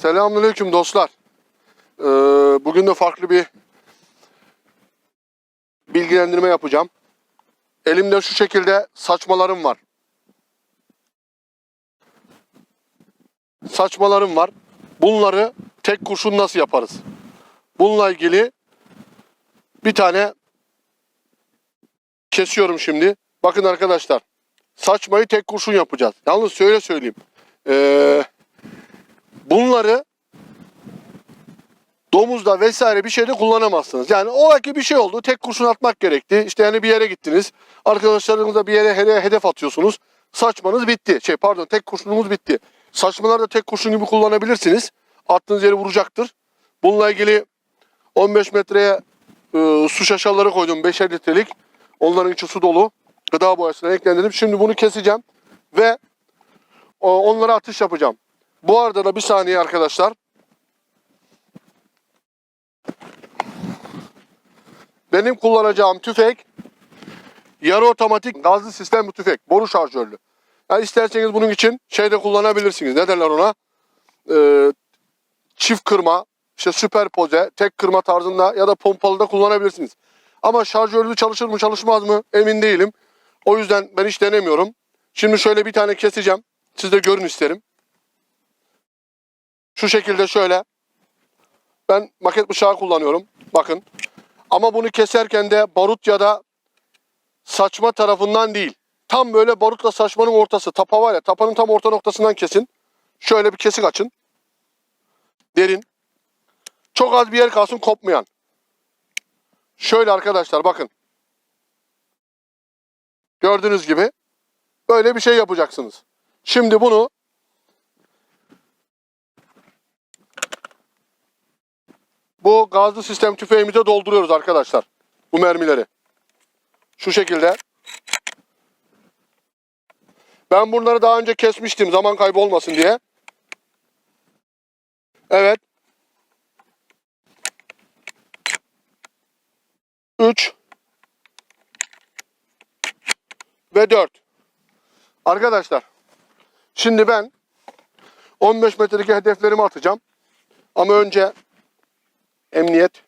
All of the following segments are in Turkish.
Selamünaleyküm dostlar. Ee, bugün de farklı bir bilgilendirme yapacağım. Elimde şu şekilde saçmalarım var. Saçmalarım var. Bunları tek kurşun nasıl yaparız? Bununla ilgili bir tane kesiyorum şimdi. Bakın arkadaşlar. Saçmayı tek kurşun yapacağız. Yalnız şöyle söyleyeyim. Ee, bunları domuzda vesaire bir şeyde kullanamazsınız. Yani ola ki bir şey oldu. Tek kurşun atmak gerekti. İşte yani bir yere gittiniz. Arkadaşlarınızla bir yere hedef atıyorsunuz. Saçmanız bitti. Şey pardon tek kurşunumuz bitti. Saçmalar da tek kurşun gibi kullanabilirsiniz. Attığınız yeri vuracaktır. Bununla ilgili 15 metreye e, su şaşaları koydum 5'er litrelik. Onların içi su dolu. Gıda boyasına eklendirdim. Şimdi bunu keseceğim ve o, onlara atış yapacağım. Bu arada da bir saniye arkadaşlar. Benim kullanacağım tüfek yarı otomatik gazlı sistem bir tüfek. Boru şarjörlü. Yani isterseniz bunun için şey de kullanabilirsiniz. Ne derler ona? Ee, çift kırma, işte süperpoze, tek kırma tarzında ya da pompalı da kullanabilirsiniz. Ama şarjörlü çalışır mı çalışmaz mı emin değilim. O yüzden ben hiç denemiyorum. Şimdi şöyle bir tane keseceğim. Siz de görün isterim. Şu şekilde şöyle. Ben maket bıçağı kullanıyorum. Bakın. Ama bunu keserken de barut ya da saçma tarafından değil. Tam böyle barutla saçmanın ortası. Tapa var ya tapanın tam orta noktasından kesin. Şöyle bir kesik açın. Derin. Çok az bir yer kalsın kopmayan. Şöyle arkadaşlar bakın. Gördüğünüz gibi böyle bir şey yapacaksınız. Şimdi bunu bu gazlı sistem tüfeğimize dolduruyoruz arkadaşlar. Bu mermileri. Şu şekilde. Ben bunları daha önce kesmiştim zaman kaybı olmasın diye. Evet. 3 ve 4. Arkadaşlar şimdi ben 15 metrelik hedeflerimi atacağım. Ama önce emniyet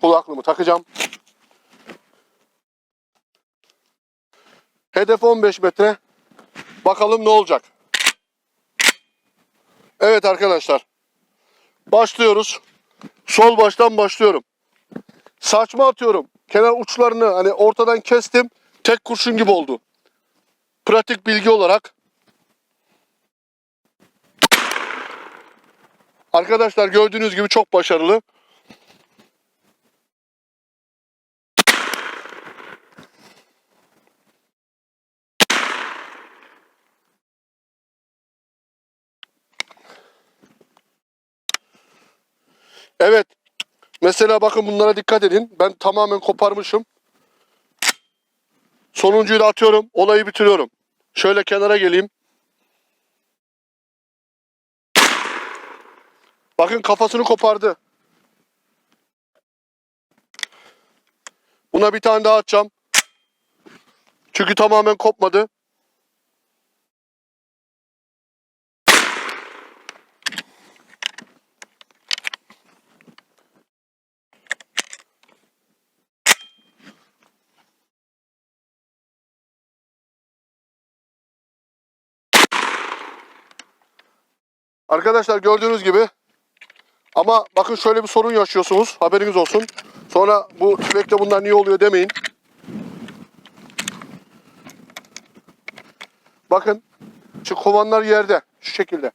kulaklığımı takacağım. Hedef 15 metre. Bakalım ne olacak. Evet arkadaşlar. Başlıyoruz. Sol baştan başlıyorum. Saçma atıyorum. Kenar uçlarını hani ortadan kestim. Tek kurşun gibi oldu. Pratik bilgi olarak. Arkadaşlar gördüğünüz gibi çok başarılı. Evet. Mesela bakın bunlara dikkat edin. Ben tamamen koparmışım. Sonuncuyu da atıyorum. Olayı bitiriyorum. Şöyle kenara geleyim. Bakın kafasını kopardı. Buna bir tane daha atacağım. Çünkü tamamen kopmadı. Arkadaşlar gördüğünüz gibi ama bakın şöyle bir sorun yaşıyorsunuz. Haberiniz olsun. Sonra bu tüfekte bunlar niye oluyor demeyin. Bakın şu kovanlar yerde. Şu şekilde.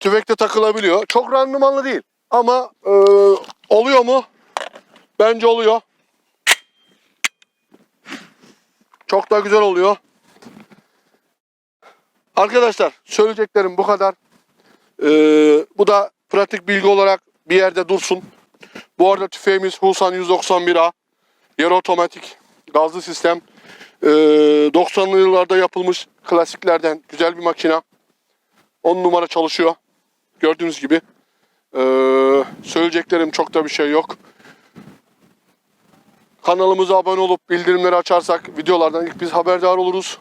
Tüfekte takılabiliyor. Çok randımanlı değil. Ama e, oluyor mu? Bence oluyor. Çok da güzel oluyor. Arkadaşlar söyleyeceklerim bu kadar. Ee, bu da pratik bilgi olarak bir yerde dursun. Bu arada tüfeğimiz Husan 191A. Yarı otomatik gazlı sistem. Ee, 90'lı yıllarda yapılmış klasiklerden güzel bir makina. 10 numara çalışıyor. Gördüğünüz gibi. Ee, söyleyeceklerim çok da bir şey yok. Kanalımıza abone olup bildirimleri açarsak videolardan ilk biz haberdar oluruz.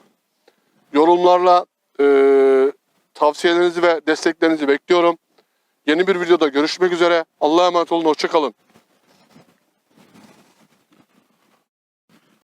yorumlarla e, tavsiyelerinizi ve desteklerinizi bekliyorum. Yeni bir videoda görüşmek üzere. Allah'a emanet olun. Hoşçakalın.